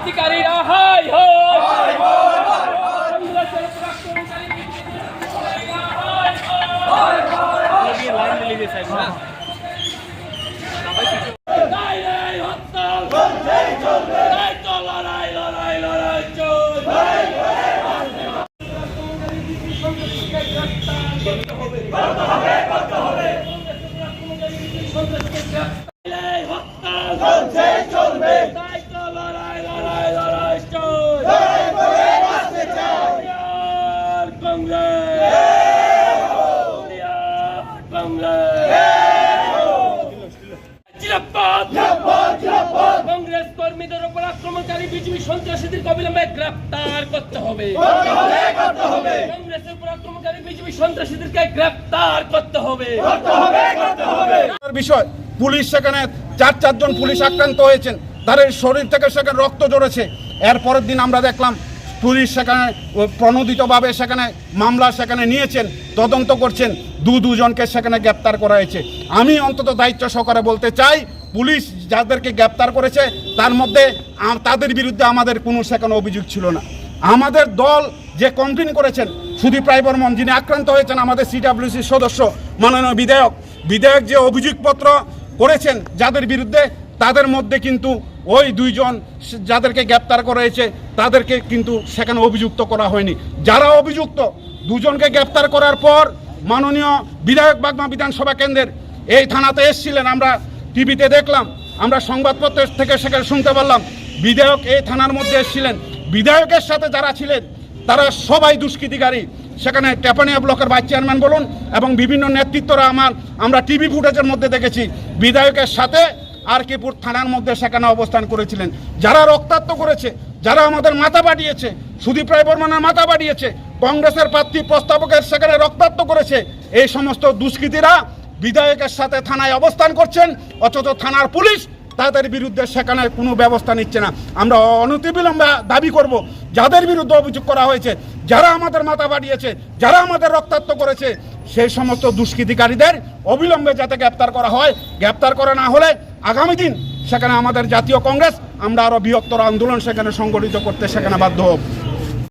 দুষ্কৃতিকারীরা high high. কংগ্রেসের পরাক্রমশালী দুষ্কৃতিকারীরা high high. নাই কংগ্রেস কর্মীদের উপর আক্রমণকারী বিজেপি সন্ত্রাসীদের অবিলম্বে গ্রেপ্তার করতে হবে। পুলিশ সেখানে চার, চারজন পুলিশ আক্রান্ত হয়েছেন। তাদের শরীর থেকে সেখানে রক্ত জড়েছে এর পরের দিন আমরা দেখলাম পুলিশ সেখানে প্রণোদিতভাবে সেখানে মামলা সেখানে নিয়েছেন, তদন্ত করছেন, দু দুজনকে সেখানে গ্রেপ্তার করা হয়েছে। আমি অন্তত দায়িত্ব সহকারে বলতে চাই, পুলিশ যাদেরকে গ্রেপ্তার করেছে, তার মধ্যে তাদের বিরুদ্ধে আমাদের কোনো সেখানে অভিযোগ ছিল না। আমাদের দল যে কমপ্লেন করেছেন, সুদীপ রায় বর্মন, যিনি আক্রান্ত হয়েছেন আমাদের সিডাব্লিউসির সদস্য, মাননীয় বিধায়ক বিধায়ক যে অভিযোগপত্র করেছেন যাদের বিরুদ্ধে, তাদের মধ্যে কিন্তু ওই দুইজন যাদেরকে গ্রেপ্তার করা হয়েছে তাদেরকে কিন্তু সেখানে অভিযুক্ত করা হয়নি। যারা অভিযুক্ত, দুজনকে গ্রেপ্তার করার পর মাননীয় বিধায়ক বাগমা বিধানসভা কেন্দ্রের এই থানাতে এসেছিলেন। আমরা টিভিতে দেখলাম, আমরা সংবাদপত্র থেকে সেখানে শুনতে পারলাম, বিধায়ক এই থানার মধ্যে এসেছিলেন। বিধায়কের সাথে যারা ছিলেন, তারা সবাই দুষ্কৃতিকারী। সেখানে টেপানিয়া ব্লকের ভাইস চেয়ারম্যান বলুন এবং বিভিন্ন নেতৃত্বরা আমার, আমরা টিভি ফুটেজের মধ্যে দেখেছি। বিধায়কের সাথে আরকিপুর থানার মধ্যে সেখানে অবস্থান করেছিলেন। যারা রক্তাক্ত করেছে, যারা আমাদের মাথা বাড়িয়েছে সুদীপ রায় বর্মনের মাথা বাড়িয়েছে কংগ্রেসের প্রার্থী প্রস্তাবকের সেখানে রক্তাক্ত করেছে, এই সমস্ত দুষ্কৃতীরা বিধায়কের সাথে থানায় অবস্থান করছেন, অথচ থানার পুলিশ তাদের বিরুদ্ধে সেখানে কোনো ব্যবস্থা নিচ্ছে না। আমরা অনতিবিলম্বে দাবি করব, যাদের বিরুদ্ধে অভিযোগ করা হয়েছে, যারা আমাদের মাথা বাড়িয়েছে, যারা আমাদের রক্তাক্ত করেছে, সেই সমস্ত দুষ্কৃতিকারীদের অবিলম্বে যাতে গ্রেপ্তার করা হয়, গ্রেপ্তার করা না হলে আগামী দিন সেখানে আমাদের জাতীয় কংগ্রেস, আমরা আরও বৃহত্তর আন্দোলন সেখানে সংগঠিত করতে সেখানে বাধ্য হব।